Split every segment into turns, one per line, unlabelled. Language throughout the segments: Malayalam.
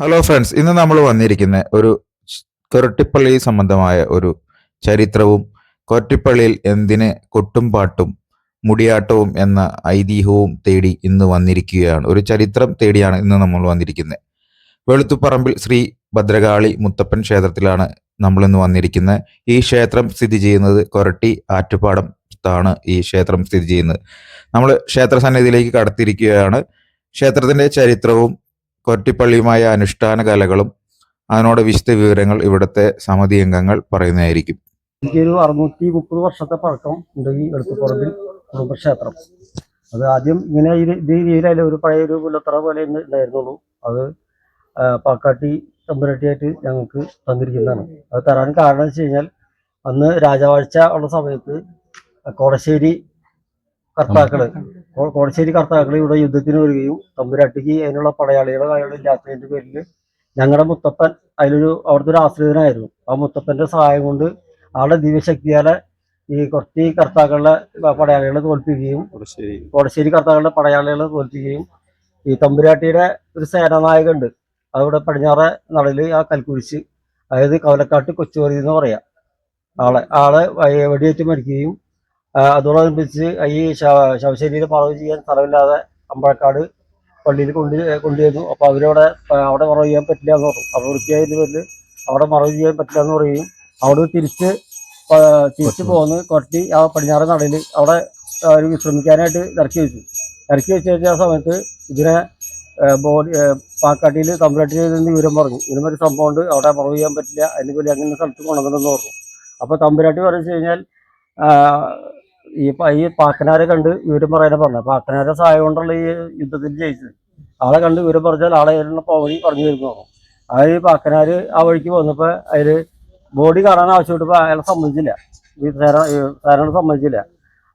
ഹലോ ഫ്രണ്ട്സ് ഇന്ന് നമ്മൾ വന്നിരിക്കുന്ന ഒരു കൊരട്ടിപ്പള്ളി സംബന്ധമായ ഒരു ചരിത്രവും കൊരട്ടിപ്പള്ളിയിൽ എന്തിന് കൊട്ടും പാട്ടും മുടിയാട്ടവും എന്ന ഐതിഹ്യവും തേടി ഇന്ന് വന്നിരിക്കുകയാണ്. ഒരു ചരിത്രം തേടിയാണ് ഇന്ന് നമ്മൾ വന്നിരിക്കുന്നത് വെളുത്തുപറമ്പിൽ ശ്രീ ഭദ്രകാളി മുത്തപ്പൻ ക്ഷേത്രത്തിലാണ് നമ്മൾ ഇന്ന് വന്നിരിക്കുന്നത് ഈ ക്ഷേത്രം സ്ഥിതി ചെയ്യുന്നത് കൊരട്ടി ആറ്റുപാടം ാണ് ഈ ക്ഷേത്രം സ്ഥിതി ചെയ്യുന്നത്. നമ്മൾ ക്ഷേത്ര സന്നിധിയിലേക്ക് കടത്തിയിരിക്കുകയാണ്. ക്ഷേത്രത്തിന്റെ ചരിത്രവും കൊരട്ടിപ്പള്ളിയുമായ അനുഷ്ഠാന കലകളും അതിനോട് വിശദ വിവരങ്ങൾ ഇവിടുത്തെ സമിതി അംഗങ്ങൾ പറയുന്നതായിരിക്കും.
എനിക്കൊരു അറുന്നൂറ്റി മുപ്പത് വർഷത്തെ പഴക്കം ഉണ്ട് ഈ എടുത്തുപറമ്പിൽ കുടുംബക്ഷേത്രം. അത് ആദ്യം ഇങ്ങനെ ഇത് രീതിയിലല്ല ഒരു പഴയ ഒരു പുല്ലത്തറ പോലെ ഉണ്ടായിരുന്നുള്ളൂ അത് പാക്കാട്ടി തമ്പുരട്ടിയായിട്ട് ഞങ്ങൾക്ക് തന്നിരിക്കുന്നതാണ്. അത് തരാൻ കാരണം വെച്ച് കഴിഞ്ഞാൽ അന്ന് രാജവാഴ്ച ഉള്ള സമയത്ത് കോടശ്ശേരി കർത്താക്കൾ കോടശ്ശേരി കർത്താക്കൾ ഇവിടെ യുദ്ധത്തിന് വരികയും തമ്പുരാട്ടിക്ക് അതിനുള്ള പടയാളികളെ അയാളുടെ ഇല്ലാത്തതിന്റെ പേരിൽ ഞങ്ങളുടെ മുത്തപ്പൻ അതിലൊരു അവിടുത്തെ ഒരു ആശ്രിതനായിരുന്നു. ആ മുത്തപ്പന്റെ സഹായം കൊണ്ട് ആളുടെ ദിവ്യശക്തിയാലെ ഈ കുറച്ച് കർത്താക്കളുടെ പടയാളികളെ തോൽപ്പിക്കുകയും കോടശ്ശേരി. കർത്താക്കളുടെ പടയാളികളെ തോൽപ്പിക്കുകയും ഈ തമ്പുരാട്ടിയുടെ ഒരു സേനാനായകുണ്ട് അവിടെ പടിഞ്ഞാറെ നടയിൽ ആ കൽക്കുരിശ് അതായത് കവലക്കാട്ട് കൊച്ചുവരി എന്ന് പറയാം. ആളെ ആളെ വെടിയേറ്റ് മരിക്കുകയും അതോടനുബന്ധിച്ച് ഈ ശവ- ശവശരീരം മറവ് ചെയ്യാൻ സ്ഥലമില്ലാതെ അമ്പഴക്കാട് പള്ളിയിൽ കൊണ്ട് കൊണ്ടുവരുന്നു. അപ്പൊ അവരവിടെ അവിടെ മറവ് ചെയ്യാൻ പറ്റില്ല എന്ന് പറഞ്ഞു. അപ്പൊ വൃത്തിയായതിന്റെ പേരിൽ അവിടെ മറവ് ചെയ്യാൻ പറ്റില്ല എന്ന് പറയും അവിടെ തിരിച്ച് തിരിച്ചു പോന്ന് കൊട്ടി ആ പടിഞ്ഞാറ് നടയിൽ അവിടെ ഒരു വിശ്രമിക്കാനായിട്ട് ഇറക്കി വെച്ചു. ഇറക്കി വെച്ച് കഴിഞ്ഞ ആ സമയത്ത് ഇതിനെ ബോഡി പാക്കാട്ടിയിൽ കംപ്ലീറ്റ് ചെയ്തതിന് വിവരം പറഞ്ഞു. ഇങ്ങനെ ഒരു സംഭവം ഉണ്ട്. അവിടെ മറവ് ചെയ്യാൻ പറ്റില്ല. അതിന് പേര് അങ്ങനെ സ്ഥലത്ത് കൊണ്ടുവന്നു പറഞ്ഞു. അപ്പൊ തമ്പുരാട്ടി പറഞ്ഞു കഴിഞ്ഞാൽ ഈ ഈ പാക്കനാരെ കണ്ട് വിവരം പറയാനാ പറഞ്ഞത് പാക്കനാരെ സഹായം കൊണ്ടുള്ള ഈ യുദ്ധത്തിൽ ജയിച്ചത്. ആളെ കണ്ട് വിവരം പറഞ്ഞാൽ ആളെ അതിനുള്ള വഴി പറഞ്ഞു തരുന്നു. അത് ഈ പാക്കനാര് ആ വഴിക്ക് പോന്നപ്പോൾ അതിൽ ബോഡി കാണാൻ ആവശ്യപ്പെട്ടപ്പോ അയാളെ സമ്മതിച്ചില്ല. ഈ സാരനോട് സമ്മതിച്ചില്ല.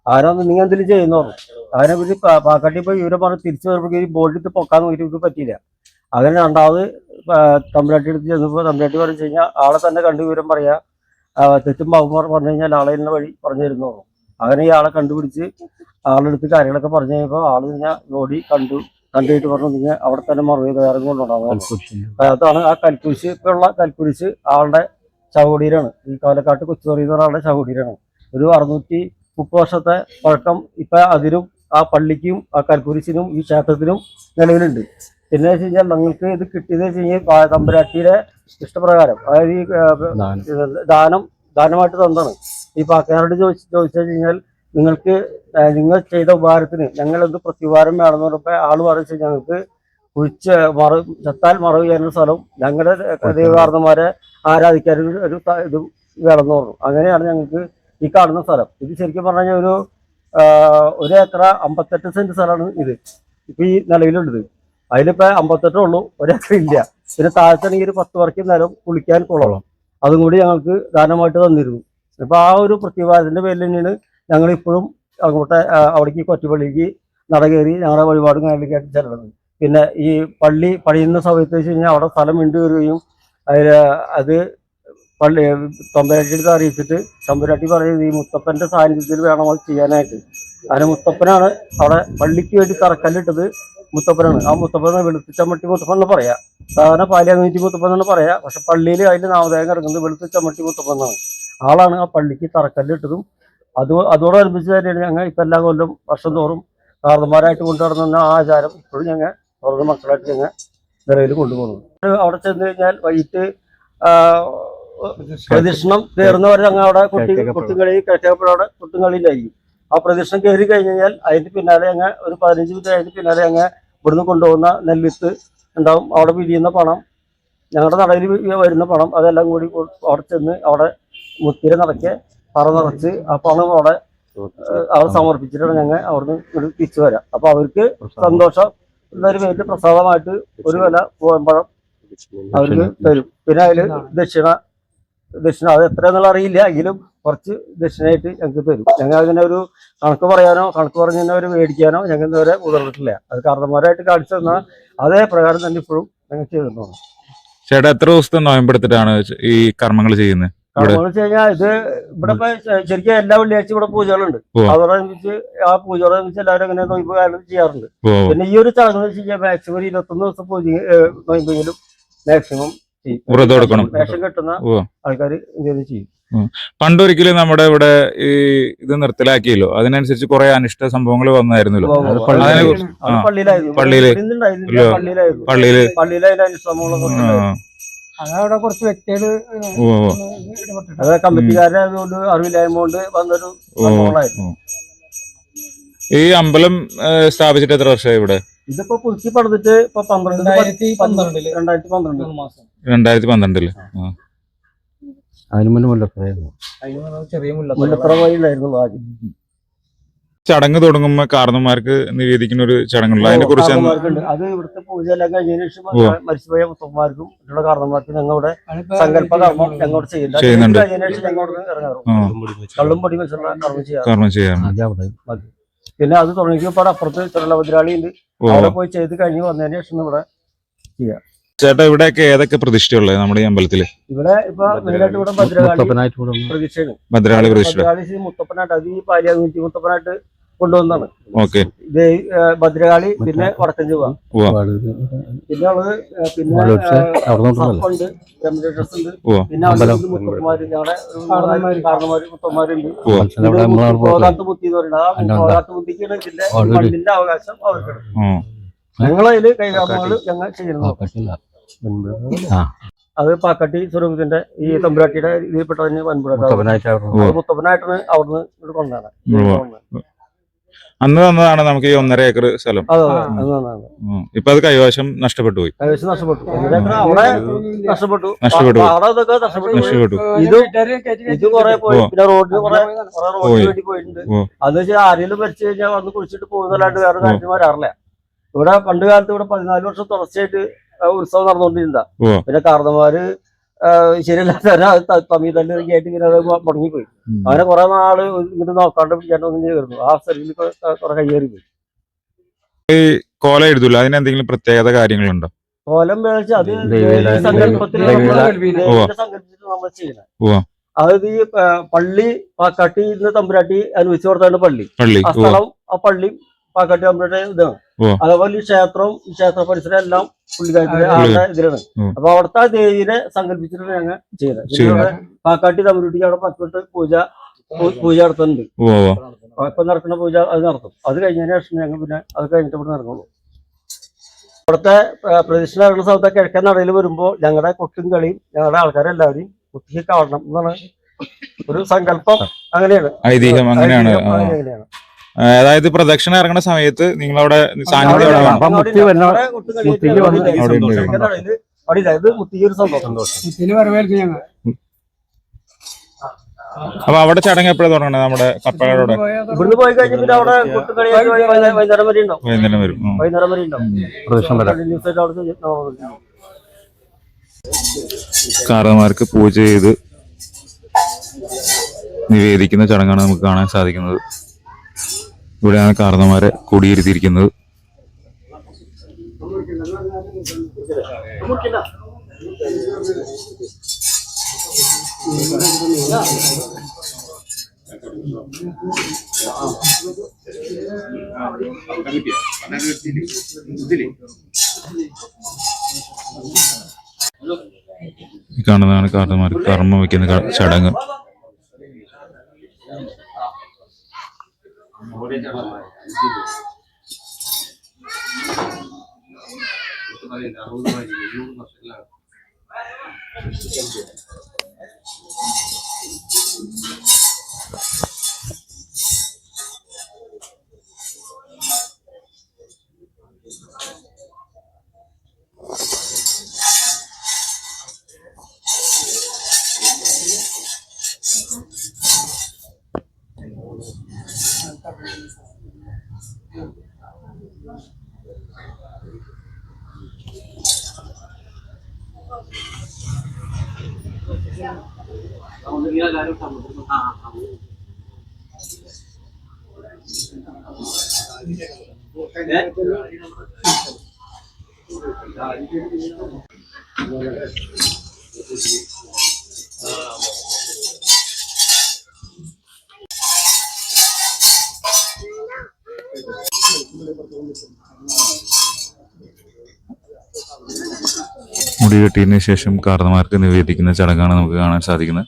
ആരൊന്ന് നിങ്ങൾ എന്തെങ്കിലും ചെയ്യുന്നു പറഞ്ഞു. അതിനെ കുറിച്ച് പാക്കാട്ടി പോയി വിവരം പറഞ്ഞ് തിരിച്ചു വരുമ്പോൾ ഈ ബോഡി എടുത്ത് പൊക്കാൻ നോക്കിയിട്ട് ഇവർക്ക് പറ്റിയില്ല. അങ്ങനെ രണ്ടാമത് തമ്പിലാട്ടി എടുത്ത് ചെന്നപ്പോൾ തമ്പുരാട്ടി പറഞ്ഞു കഴിഞ്ഞാൽ ആളെ തന്നെ കണ്ട് വിവരം പറയാ. തെറ്റും ബാബുമാർ പറഞ്ഞു കഴിഞ്ഞാൽ ആളെ തന്നെ വഴി പറഞ്ഞു തരുന്നു പറഞ്ഞു. അങ്ങനെ ഇയാളെ ആളെ കണ്ടുപിടിച്ച് ആളെടുത്ത് കാര്യങ്ങളൊക്കെ പറഞ്ഞു കഴിഞ്ഞപ്പോൾ ആൾ പിന്നെ ഓടി കണ്ടു. കണ്ടിട്ട് പറഞ്ഞു നിങ്ങൾ അവിടെ തന്നെ മറവ് വേറെ കൊണ്ടുണ്ടാവും അതാണ് ആ കൽക്കുരിശ് ഇപ്പൊ ഉള്ള കൽക്കുരിശ് ആളുടെ ചവടിയിലാണ് ഈ കാലക്കാട്ട് കൊച്ചുപറി എന്ന് പറഞ്ഞ ആളുടെ ചവടിയിലാണ് ഒരു അറുന്നൂറ്റി മുപ്പത് വർഷത്തെ പഴക്കം ഇപ്പൊ അതിനും ആ പള്ളിക്കും ആ കൽക്കുരിശിനും ഈ ക്ഷേത്രത്തിനും നിലവിലുണ്ട്. പിന്നെ വെച്ച് കഴിഞ്ഞാൽ നിങ്ങൾക്ക് ഇത് കിട്ടിയത് വെച്ച് കഴിഞ്ഞാൽ തമ്പുരാട്ടിയുടെ ഇഷ്ടപ്രകാരം. അതായത് ഈ ദാനം ദാനമായിട്ട് തന്നതാണ്. ഈ പാക്കാരോട് ചോദിച്ച് ചോദിച്ചു കഴിഞ്ഞാൽ നിങ്ങൾക്ക് നിങ്ങൾ ചെയ്ത ഉപകാരത്തിന് ഞങ്ങൾ എന്ത് പ്രത്യുപകാരം വേണമെന്ന് പറഞ്ഞപ്പോൾ ആൾ പറഞ്ഞു ഞങ്ങൾക്ക് കുഴിച്ച് മറ ചത്താൽ മറവ് ചെയ്യാനൊരു സ്ഥലം ഞങ്ങളുടെ ദൈവകാരണന്മാരെ ആരാധിക്കാൻ ഒരു- ഇത് വേണമെന്ന് പറഞ്ഞു. അങ്ങനെയാണ് ഞങ്ങൾക്ക് ഈ കാണുന്ന സ്ഥലം. ഇത് ശരിക്കും പറഞ്ഞു കഴിഞ്ഞാൽ ഒരു ഒരു ഏക്കറ അമ്പത്തെട്ട് സെന്റ് സ്ഥലമാണ് ഇത്. ഇപ്പൊ ഈ നിലവിലുള്ളത്. അതിലിപ്പോ അമ്പത്തെട്ടേ ഉള്ളൂ ഒരേക്കർ ഇല്ല. പിന്നെ താഴത്താണെങ്കിൽ ഒരു പത്ത് വർഷം നേരം കുളിക്കാൻ കൊള്ളണം അതും കൂടി ഞങ്ങൾക്ക് ദാനമായിട്ട് തന്നിരുന്നു. ഇപ്പൊ ആ ഒരു പ്രത്യുപാരത്തിന്റെ പേരിൽ തന്നെയാണ് ഞങ്ങളിപ്പോഴും അങ്ങോട്ട് അവിടേക്ക് കൊറ്റുപള്ളിക്ക് നടകയറി ഞങ്ങളുടെ വഴിപാടും കാര്യങ്ങളൊക്കെയായിട്ട് ചെല്ലുന്നത്. പിന്നെ ഈ പള്ളി പണിയുന്ന സമയത്ത് വെച്ച് കഴിഞ്ഞാൽ അവിടെ സ്ഥലം വീണ്ടു കയറുകയും അതിൽ അത് പള്ളി തമ്പുരാട്ടിയെടുത്ത് അറിയിച്ചിട്ട് തമ്പുരാട്ടി പറയുന്നത് ഈ മുത്തപ്പന്റെ സാന്നിധ്യത്തിൽ വേണം അത് ചെയ്യാനായിട്ട്. അതിന് മുത്തപ്പനാണ് അവിടെ പള്ളിക്ക് വേണ്ടി തറക്കല്ലിട്ടത് മുത്തപ്പനാണ്. ആ മുത്തപ്പനെ വെളുത്തുച്ചമ്മട്ടി മുത്തപ്പൻ എന്ന് പറയാം. സാധാരണ പാലിയാനൂറ്റി മുത്തപ്പൻ എന്നാണ് പറയാം. പക്ഷെ പള്ളിയിൽ അതിന്റെ നാമധേയം കിടക്കുന്നത് വെളുത്തുച്ചമ്മട്ടി മുത്തപ്പൻ എന്നാണ്. ആളാണ് ആ പള്ളിക്ക് തറക്കല്ലിട്ടതും. അത് അതോടനുബന്ധിച്ച് തന്നെയാണ് ഞങ്ങൾ ഇപ്പം എല്ലാ കൊല്ലം വർഷം തോറും കാർന്നമാരായിട്ട് കൊണ്ടുവരുന്ന ആ ആചാരം ഇപ്പോഴും ഞങ്ങൾ അവരുടെ മക്കളായിട്ട് ഞങ്ങൾ നിലവിൽ കൊണ്ടുപോകുന്നു അവിടെ ചെന്ന് കഴിഞ്ഞാൽ വൈകിട്ട് പ്രദക്ഷിണം കയറുന്നവർ ഞങ്ങൾ അവിടെ കുട്ടി കുട്ടുകളി കിഴക്കേപ്പുഴ അവിടെ കുട്ടുകളിയിലായിരിക്കും ആ പ്രദക്ഷിണം കയറി കഴിഞ്ഞ് കഴിഞ്ഞാൽ അതിന് പിന്നാലെ ഞങ്ങൾ ഒരു പതിനഞ്ച് മിനിറ്റ് അതിന് പിന്നാലെ ഞങ്ങൾ ഇവിടുന്ന് കൊണ്ടുപോകുന്ന നെൽവിത്ത് ഉണ്ടാവും. അവിടെ പിരിയുന്ന പണം ഞങ്ങളുടെ നടയിൽ വരുന്ന പണം അതെല്ലാം കൂടി അവിടെ ചെന്ന് അവിടെ മുത്തിര നിറയ്ക്ക് പറ നിറച്ച് ആ പണം അവിടെ അവിടെ സമർപ്പിച്ചിട്ടാണ് ഞങ്ങൾ അവിടുന്ന് ഇങ്ങോട്ട് തിരിച്ചു വരാം. അപ്പൊ അവർക്ക് സന്തോഷം എന്നൊരു പേരിൽ പ്രസാദമായിട്ട് ഒരു വില പൂവമ്പഴം അവർക്ക് തരും. പിന്നെ അതിൽ ദക്ഷിണ ദക്ഷിണ അത് എത്രയെന്നുള്ള അറിയില്ല. എങ്കിലും കുറച്ച് ദക്ഷിണയായിട്ട് ഞങ്ങൾക്ക് തരും. ഞങ്ങൾ അതിനെ ഒരു കണക്ക് പറയാനോ കണക്ക് പറഞ്ഞ് തന്നെ ഒരു മേടിക്കാനോ ഞങ്ങൾ ഇതുവരെ ഉതർന്നിട്ടില്ല അത് കാരണന്മാരായിട്ട് കാണിച്ചു തന്നാൽ അതേ പ്രകാരം തന്നെ ഇപ്പോഴും ഞങ്ങൾ ചെയ്തിട്ടുണ്ട്.
ചേട്ടാ എത്ര ദിവസത്തെ നോയമ്പെടുത്തിട്ടാണ് ഈ കർമ്മങ്ങൾ ചെയ്യുന്നത്? ഇവിടെ?
കാരണം വെച്ച് കഴിഞ്ഞാൽ ഇത് ഇവിടെ ഇപ്പൊ ശരിക്കും എല്ലാ വെള്ളിയാഴ്ച ഇവിടെ പൂജകളുണ്ട്. അതോടനുസരിച്ച് ആ പൂജയോടനുബന്ധിച്ച് എല്ലാവരും അങ്ങനെ നോയിപ്പ് കാലം ചെയ്യാറുണ്ട്. പിന്നെ ഈ ഒരു ചടങ്ങ് വെച്ച് കഴിഞ്ഞാൽ മാക്സിമം ഇരുപത്തൊന്ന് ദിവസം പൂജ നോയിമ്പെങ്കിലും മാക്സിമം. വേഷം കെട്ടുന്ന ആൾക്കാർ എന്തെങ്കിലും ചെയ്യും.
പണ്ടൊരിക്കലും നമ്മുടെ ഇവിടെ ഈ ഇത് നിർത്തലാക്കിയല്ലോ? അതിനനുസരിച്ച് കുറെ അനിഷ്ട സംഭവങ്ങൾ വന്നായിരുന്നല്ലോ?
പള്ളിയിലായിരുന്നു. പള്ളിയിൽ.
പള്ളിയിൽ.
പള്ളിയിലായിരുന്നു
അതവിടെ കുറച്ച് വ്യക്തികൾ
അത് കമ്മിറ്റിക്കാരായതുകൊണ്ട് അറിവില്ലായ്മ കൊണ്ട് വന്നൊരു. സംഭവങ്ങളായിരുന്നു.
ഈ അമ്പലം സ്ഥാപിച്ചിട്ട് എത്ര വർഷമായി ഇവിടെ?
ഇതിപ്പോ പുതുക്കി പണിതിട്ട് ഇപ്പൊ പന്ത്രണ്ട്
രണ്ടായിരത്തി പന്ത്രണ്ടിൽ.
രണ്ടായിരത്തി പന്ത്രണ്ട്.
രണ്ടായിരത്തി പന്ത്രണ്ടിൽ.
അതിന് മുന്നേ മുല്ലപ്പുറയായിരുന്നു.
ചെറിയ മുല്ലപ്പുറ
മുല്ലപ്പുറ വഴി ഉണ്ടായിരുന്നു ആദ്യം.
ചടങ്ങ് തുടങ്ങുമ്പോ കാരണന്മാർക്ക് നിവേദിക്കുന്ന ഒരു ചടങ്ങുള്ള അതിനെ കുറിച്ച്
അത് ഇവിടുത്തെ പൂജ എല്ലാം കഴിഞ്ഞതിന് ശേഷം. മരിച്ചുപോയ മുത്തന്മാർക്കും മറ്റുള്ള കാരണന്മാർക്കും ഞങ്ങളുടെ സങ്കല്പ കർമ്മം ഞങ്ങളോട്
ചെയ്യുന്നുണ്ട്.
കള്ളുംപൊടി വെച്ചുള്ള കർമ്മം ചെയ്യാറ്
ചെയ്യാറുണ്ട്.
പിന്നെ അത് തുടങ്ങിയപ്പോൾ അപ്പുറത്ത് ചെറുളഭദ്രാളി ഉണ്ട് അവിടെ പോയി ചെയ്ത് കഴിഞ്ഞ് വന്നതിന് ശേഷം ഇവിടെ
ചേട്ടാ ഇവിടെയൊക്കെ ഏതൊക്കെ പ്രതിഷ്ഠയുള്ളത് നമ്മുടെ ഈ അമ്പലത്തിൽ?
ഇവിടെ ഇപ്പൊ മെയിനായിട്ട് ഇവിടെ ഭദ്രകാളി പ്രതീക്ഷയാണ്
ഭദ്രകാളി പ്രതിഷ്ഠ.
ഭദ്രകാളി മുത്തപ്പനായിട്ട്. അത് ഈ പാലിയാകുറ്റി മുത്തപ്പനായിട്ട് കൊണ്ടുവന്നാണ്.
ഓക്കെ.
ഇത് ഭദ്രകാളി പിന്നെ വടക്കൻ ചുവ പിന്നെ ഉള്ളത് പിന്നെ ഡ്രസ് ഉണ്ട്. പിന്നെ അവിടെ ഉണ്ട് മുത്തപ്പന്മാര് ഞങ്ങളുടെ
കാരണന്മാര്.
കാരണന്മാര് മുത്തന്മാരുണ്ട്.
ഉവ്വ.
പോകാത്ത ബുദ്ധി എന്ന് പറയുന്നത്. ആ പോകാത്ത ബുദ്ധിക്കാണ് ഇതിന്റെ മണ്ണിന്റെ അവകാശം. ഞങ്ങളതിൽ കൈകാരണങ്ങൾ ഞങ്ങൾ ചെയ്യുന്നു അത് പാക്കട്ടി സ്വരൂപത്തിന്റെ ഈ തമ്പുരാട്ടിയുടെ ഇതിൽപ്പെട്ടതിന് വൻപുഴക്കാവ്
ഉവ്വ.
മുത്തപ്പനായിട്ടാണ് അവിടുന്ന് ഇവിടെ കൊണ്ടാണ്.
അന്ന് തന്നതാണ് നമുക്ക് ഈ ഒന്നര ഏക്കർ സ്ഥലം. ഇപ്പൊ അത് കൈവശം നഷ്ടപ്പെട്ടു പോയി.
കൈവശം നഷ്ടപ്പെട്ടു. നഷ്ടപ്പെട്ടു. ഇത് ഇത് കുറെ പോയി.
ഓ.
പിന്നെ റോഡിന് കുറെ കുറെ റോഡിന് വേണ്ടി പോയിട്ടുണ്ട്.
ഓ.
അത് വെച്ചാൽ ആരെങ്കിലും മരിച്ചു കഴിഞ്ഞാൽ വന്ന് പോകുന്നതല്ലാണ്ട് വേറെ വരാറില്ല. ഇവിടെ പണ്ട് കാലത്ത് ഇവിടെ പതിനാല് വർഷം തുടർച്ചയായിട്ട് ഉത്സവം നടന്നുകൊണ്ടിരുന്ന. പിന്നെ കാർന്നമാര് ശരിയല്ലാത്ത തമ്മി തന്നെ ആയിട്ട് ഇങ്ങനെ അത് മുടങ്ങിപ്പോയി. അങ്ങനെ കുറെ നാൾ ഇങ്ങോട്ട് നോക്കാണ്ട് പിടിക്കാണ്ടൊന്നും ചെയ്തിരുന്നു ആ സ്ഥലത്തിൽ കുറെ കയ്യേറി പോയി
കോല എഴുതൂല അതിനെന്തെങ്കിലും പ്രത്യേകത കാര്യങ്ങളുണ്ടോ
കോലം വേളിച്ച് അത് സങ്കല്പിച്ചിട്ട് നമ്മൾ. അതായത് ഈ പള്ളി പാക്കാട്ടി ഇന്ന് തമ്പുരാട്ടി അനുവദിച്ചു കൊടുത്താണ് പള്ളി
പള്ളി
ആ സ്ഥലം ആ പള്ളി പാക്കാട്ടി തമ്പുരാട്ടി ഇതാണ്. അതേപോലെ ഈ ക്ഷേത്രം ഈ ക്ഷേത്ര പരിസരം എല്ലാം പുള്ളിക്കാരത്തിന്റെ
ആ,
ആളുടെ ഇതിലാണ്. അപ്പൊ അവിടുത്തെ ആ ദേവീനെ സങ്കല്പിച്ചിട്ടാണ് ഞങ്ങൾ. ഇവിടെ പാക്കാട്ടി തമ്പുരാട്ടിക്ക് അവിടെ പത്തിട്ട് പൂജ പൂജ നടത്തുന്നുണ്ട്. ഇപ്പൊ നടക്കുന്ന പൂജ അത് നടത്തും. അത് കഴിഞ്ഞതിന് ശേഷം ഞങ്ങൾ പിന്നെ അത് കഴിഞ്ഞിട്ട് ഇവിടെ നടക്കുള്ളൂ അവിടുത്തെ പ്രദക്ഷിണ നടക്കുന്ന സ്ഥലത്തെ കിഴക്കൻ നടയിൽ വരുമ്പോൾ ഞങ്ങളുടെ കൊട്ടും കളിയും ഞങ്ങളുടെ ആൾക്കാരെല്ലാവരും കുട്ടിക്ക് കാണണം എന്നാണ് ഒരു സങ്കല്പം അങ്ങനെയാണ്.
ഐതിഹ്യം അങ്ങനെയാണ്. അതായത് പ്രദക്ഷിണ ഇറങ്ങുന്ന സമയത്ത് നിങ്ങളവിടെ സാന്നിധ്യം
അവിടെ
വേണം. ഉണ്ട്.
വരവേൽക്കും ഞങ്ങൾ.
അപ്പൊ അവിടെ ചടങ്ങ് എപ്പോഴാണ് തുടങ്ങണത് നമ്മുടെ കപ്പകളോടെ?
ഇവിടുന്ന് പോയി കഴിഞ്ഞ് പിന്നെ അവിടെ വൈകുന്നേരം വരെ. ഉണ്ടാവും.
വൈകുന്നേരം വരും. ഉം.
വൈകുന്നേരം വരെ ഉണ്ടാവും. ആയിട്ട് അവിടെ
പൂജ ചെയ്ത് നിവേദിക്കുന്ന ചടങ്ങാണ് നമുക്ക് കാണാൻ സാധിക്കുന്നത്. ഇവിടെയാണ് കാരണന്മാരെ കൂടിയിരുത്തിയിരിക്കുന്നത്. കാണുന്നതാണ് കാരണന്മാർക്ക് കർമ്മം ভরে যাবে Thank you.
മുടി വെട്ടിയതിനു ശേഷം കാർന്നമാർക്ക് നിവേദിക്കുന്ന ചടങ്ങാണ് നമുക്ക് കാണാൻ സാധിക്കുന്നത്.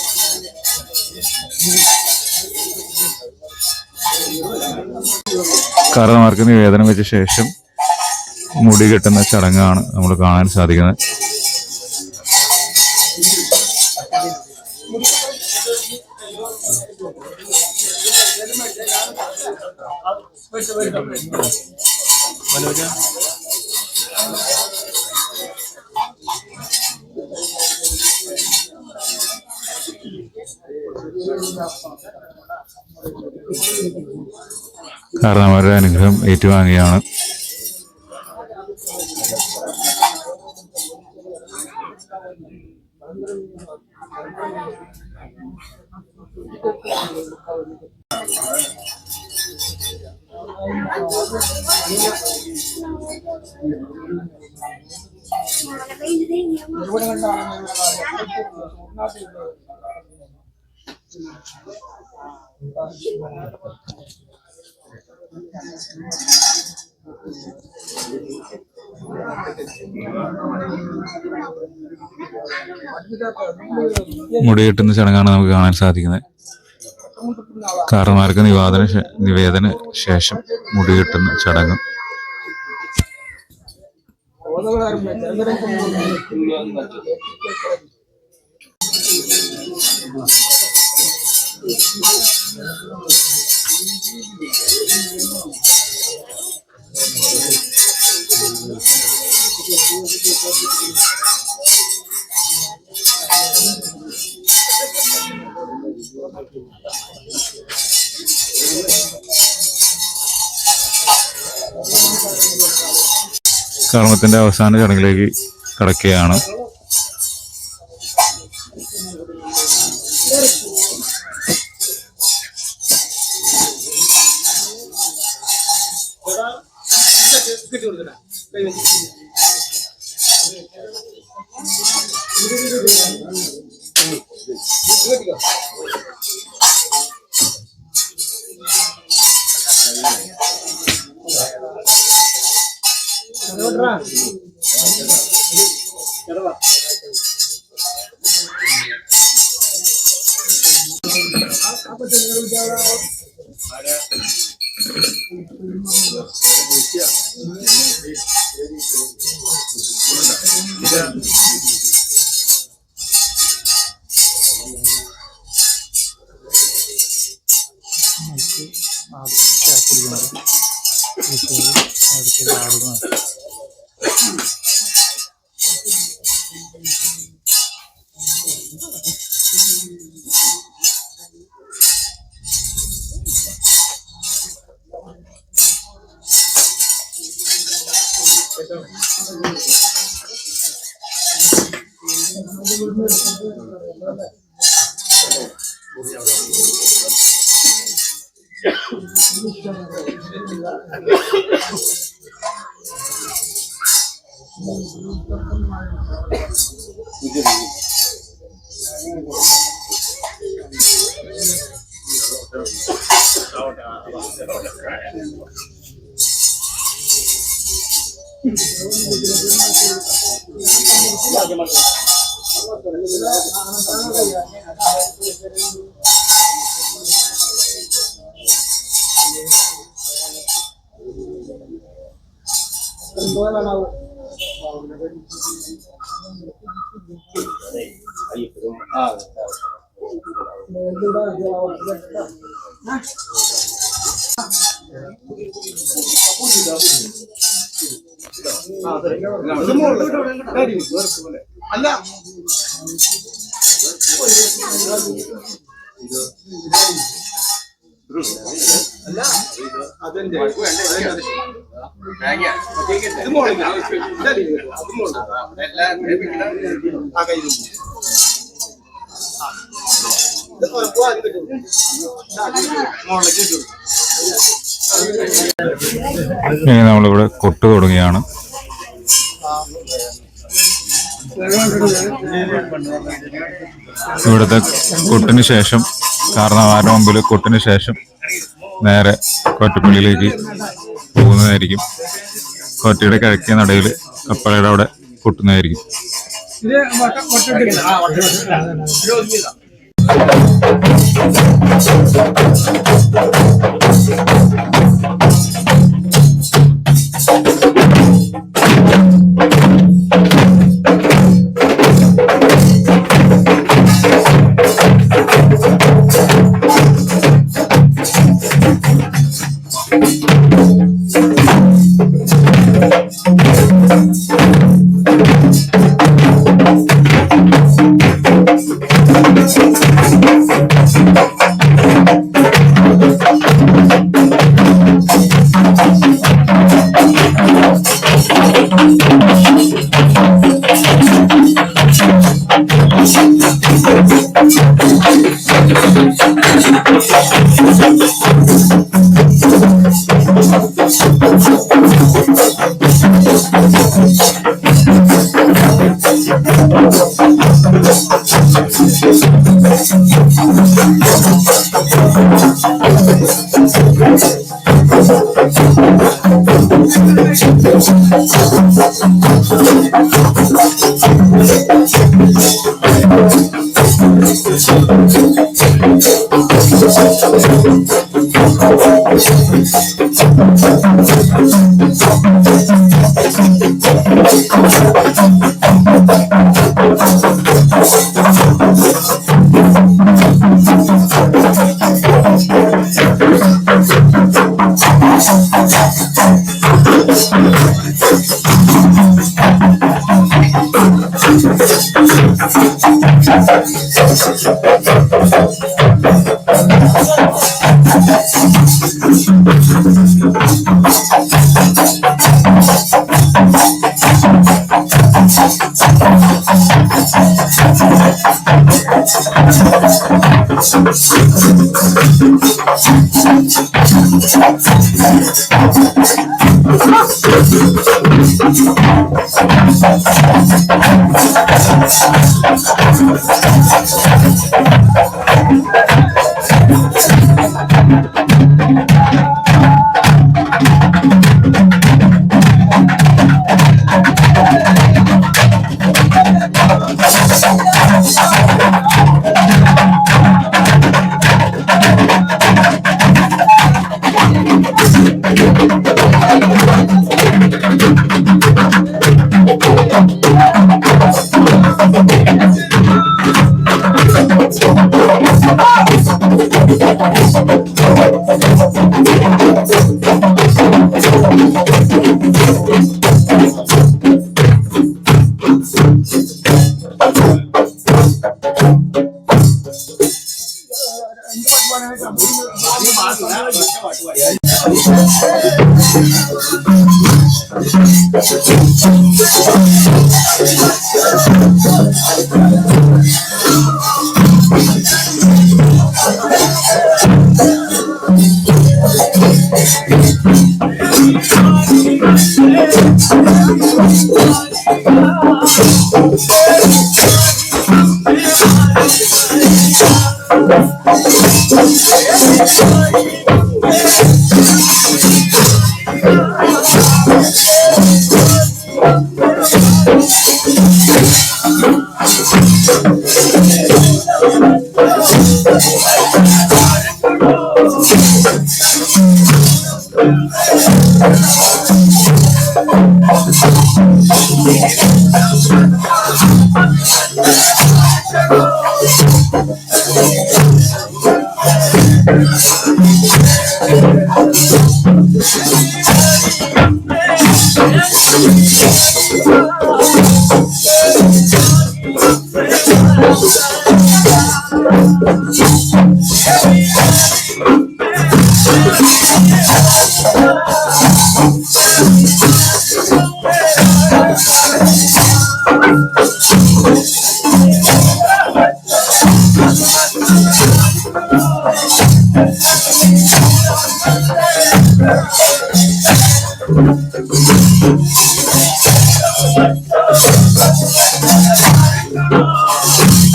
കാർന്നമാർക്ക് നിവേദനം വെച്ച ശേഷം മുടി കെട്ടുന്ന ചടങ്ങാണ് നമ്മൾ കാണാൻ സാധിക്കുന്നത്. കാരണവരുടെ അനുഗ്രഹം ഏറ്റുവാങ്ങുകയാണ്. മുടി കെട്ടുന്ന ചടങ്ങാണ് നമുക്ക് കാണാൻ സാധിക്കുന്നത്. കാരണമാർക്ക് നിവാദന നിവേദന ശേഷം മുടി കെട്ടുന്ന ചടങ്ങ്. കർമ്മത്തിന്റെ അവസാന ചടങ്ങിലേക്ക് കടക്കുകയാണ്. Neyse. Abi şey yapılıyor. Bir şey. Her şey ağrımaz. Gracias. Nah, aku juga അല്ല അല്ല അതെന്റെ മോളിലേക്ക്
ഇനി നമ്മളിവിടെ കൊട്ട് തുടങ്ങിയാണ് ഇവിടുത്തെ കൊട്ടിന് ശേഷം കാരണവാരുടെ മുമ്പിൽ കൊട്ടിന് ശേഷം നേരെ കൊറ്റപ്പള്ളിയിലേക്ക് പോകുന്നതായിരിക്കും കൊറ്റയുടെ കിഴക്കിയ നടയിൽ കപ്പളയുടെ അവിടെ കൊട്ടുന്നതായിരിക്കും Thank you. Thank you.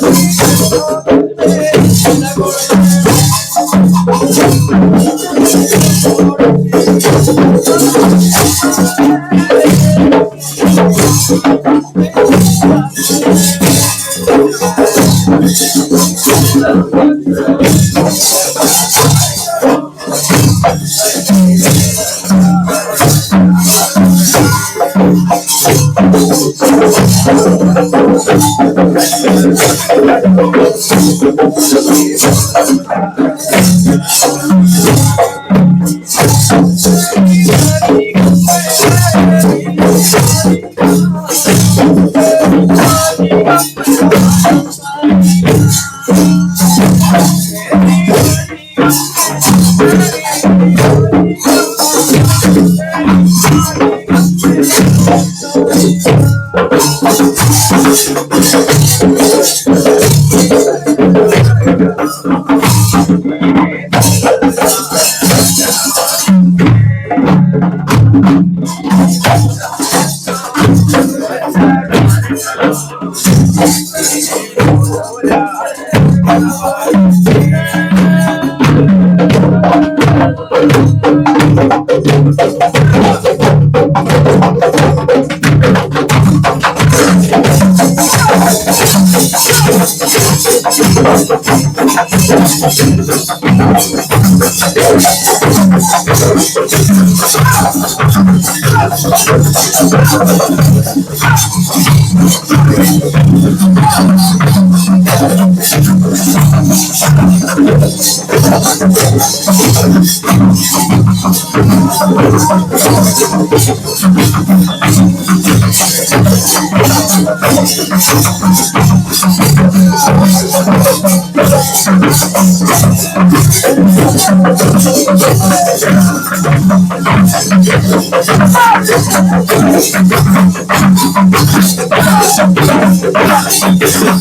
Thank you.
ഇത്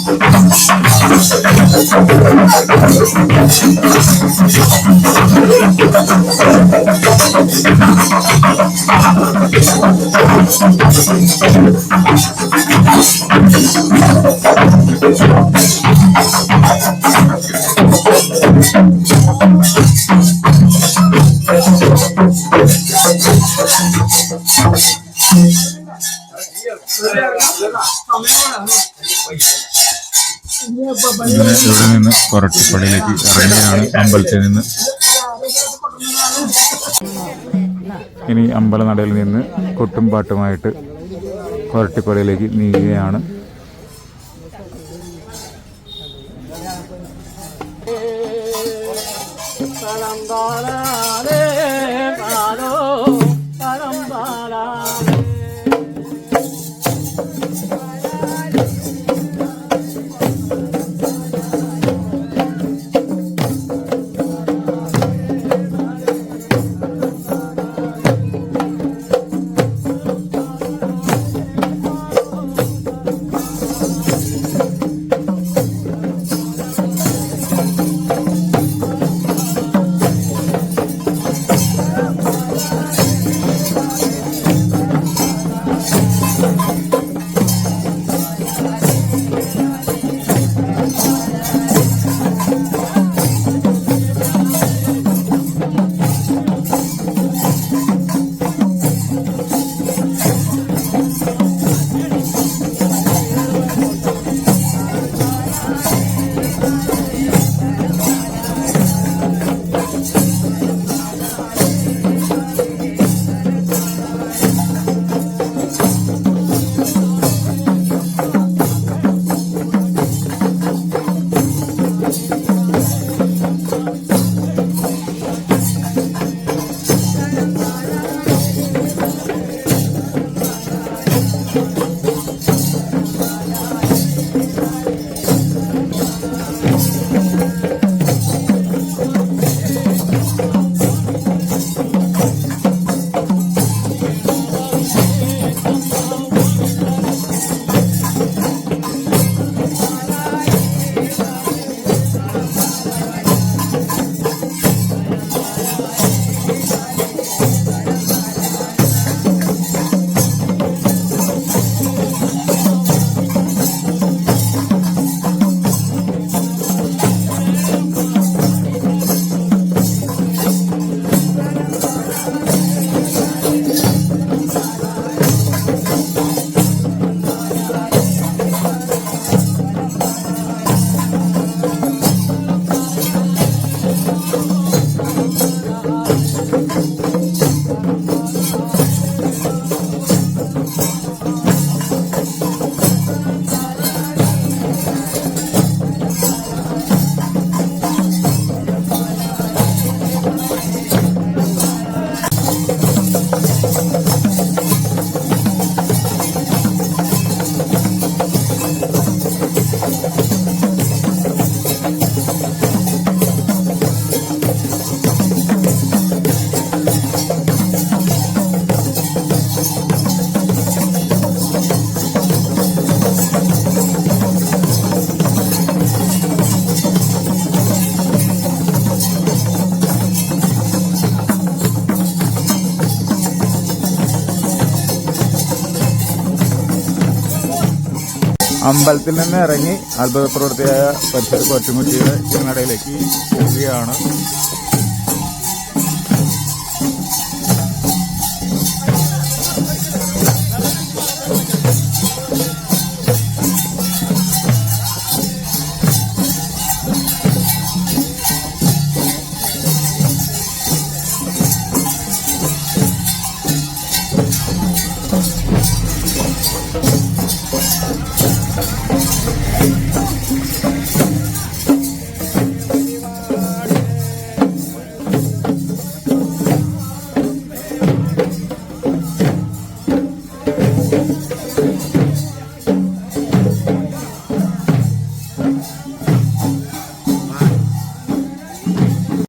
വട്ട- വട്ടത്തിൽ.
ഇങ്ങനെ ഇവിടെ നിന്ന് കൊരട്ടുപ്പള്ളിയിലേക്ക് ഇറങ്ങിയാണ് അമ്പലത്തിൽ നിന്ന്. ഇനി അമ്പലനടയിൽ നിന്ന് കൊട്ടുംപാട്ടുമായിട്ട് കൊരട്ടിപ്പടിയിലേക്ക് നീങ്ങുകയാണ്. പരമ്പാലേ പരമ്പാലേ അമ്പലത്തിൽ നിന്ന് ഇറങ്ങി അത്ഭുത പ്രവൃത്തിയായ പരിസര കൊച്ചുമുട്ടിയുടെ നടയിലേക്ക് പോവുകയാണ്.